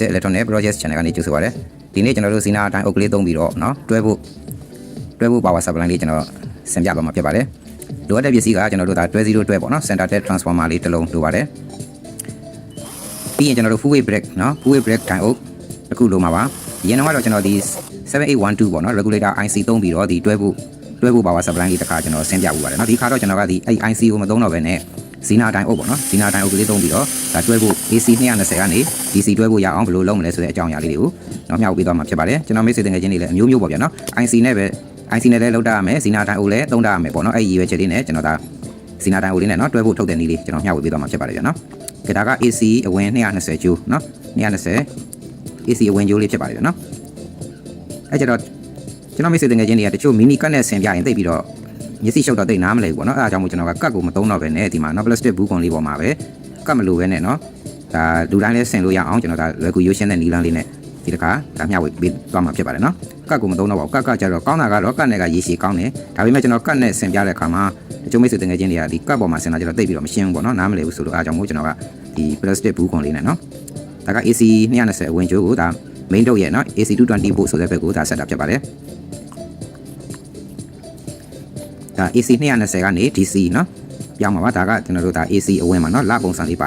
Jet Electronic Project Channel ကနေကြိုဆိုပါရစေဒီနေ့ကျွန်တော်တို့စီနာအတိုင်းအုပ်ကလေးသုံးပြီးတော့เนาะတွဲဖို့တွဲဖို့ power supply လေးကျွန်တော်ဆင်ပြသွားမှာဖြစ်ပါတယ်လိုအပ်တဲ့ပစ္စည်းကကျွန်တော်တို့ဒါတွဲ0တွဲပေါ့เนาะ center tap transformer လေးတစ်လုံးလိုပါတယ်ပြီးရင်ကျွန်တော်တို့ full wave brake เนาะ full wave brake တိုင်အုပ်တစ်ခုလိုမှာပါအရင်တော့ကျွန်တော်ဒီ7812ပေါ့เนาะ regulator IC သုံးပြီးတော့ဒီတွဲဖို့တွဲဖို့ power supply လေးတစ်ခါကျွန်တော်ဆင်ပြပူပါတယ်เนาะဒီခါတော့ကျွန်တော်ကဒီအဲ့ IC ကိုမသုံးတော့ဘဲနဲ့ ဇီနာအတိုင်းအုပ်ပေါ့နော်ဇီနာအတိုင်းအုပ်ကလေးသုံးပြီးတော့ဒါတွဲဖို့ AC 220ကနေ DC တွဲဖို့ရအောင်ဘယ်လိုလုပ်မလဲဆိုတဲ့အကြောင်းအရာလေးတွေကိုတော့မျှဝေပေးသွားမှာဖြစ်ပါတယ်ကျွန်တော်မိတ်ဆွေတငယ်ချင်းတွေလည်းအမျိုးမျိုးပေါ့ဗျာနော် IC နဲ့ပဲ IC နဲ့လည်းလောက်တာရမယ်ဇီနာအတိုင်းအုပ်လည်းသုံးတာရမယ်ပေါ့နော်အဲ့ဒီရည်ရွယ်ချက်လေးနဲ့ကျွန်တော်ဒါဇီနာအတိုင်းအုပ်လေးနဲ့နော်တွဲဖို့ထုတ်တဲ့နည်းလေးကျွန်တော်မျှဝေပေးသွားမှာဖြစ်ပါတယ်ဗျာနော်ကဒါက AC အဝင်220ကျိုးနော်220 AC အဝင်ကျိုးလေးဖြစ်ပါတယ်ဗျာနော်အဲ့ကျတော့ကျွန်တော်မိတ်ဆွေတငယ်ချင်းတွေကတချို့မီနီကတ်နဲ့ဆင်ပြရင်သိပြီးတော့ မျက်စိရှုပ်တော့တိတ်နားမလဲဘူးပေါ့နော်အဲဒါကြောင့်မို့ကျွန်တော်ကကတ်ကိုမသုံးတော့ပဲနဲ့ဒီမှာနော် plastic ဘူးကွန်လေးပေါ်မှာပဲကတ်မလို့ပဲနဲ့နော်ဒါလူတိုင်းလည်းဆင်လို့ရအောင်ကျွန်တော်ဒါလွယ်ကူရွှေရှင်းတဲ့နီလန်းလေးနဲ့ဒီတစ်ခါဒါမျှဝေပေးသွားမှာဖြစ်ပါတယ်နော်ကတ်ကိုမသုံးတော့ပါဘူးကတ်ကကြတော့ကောင်းတာကတော့ကတ်နဲ့ကရေရှည်ကောင်းတယ်ဒါပေမဲ့ကျွန်တော်ကတ်နဲ့ဆင်ပြတဲ့အခါမှာတချို့မိတ်ဆွေတငယ်ချင်းတွေကဒီကတ်ပေါ်မှာဆင်လာကြတော့တိတ်ပြီးတော့မရှင်းဘူးပေါ့နော်နားမလဲဘူးဆိုလို့အဲဒါကြောင့်မို့ကျွန်တော်ကဒီ plastic ဘူးကွန်လေးနဲ့နော်ဒါက AC 220အဝင်ကျိုးကိုဒါ main တော့ရဲ့နော် AC 220 volt ဆိုတဲ့ဘက်ကိုဒါဆက်တာဖြစ်ပါတယ်ဒါ AC 220ကနေ DC เนาะပြောင်းပါပါဒါကကျွန်တော်တို့ဒါ AC အဝင်ပါเนาะလပုံစံလေးပါတယ်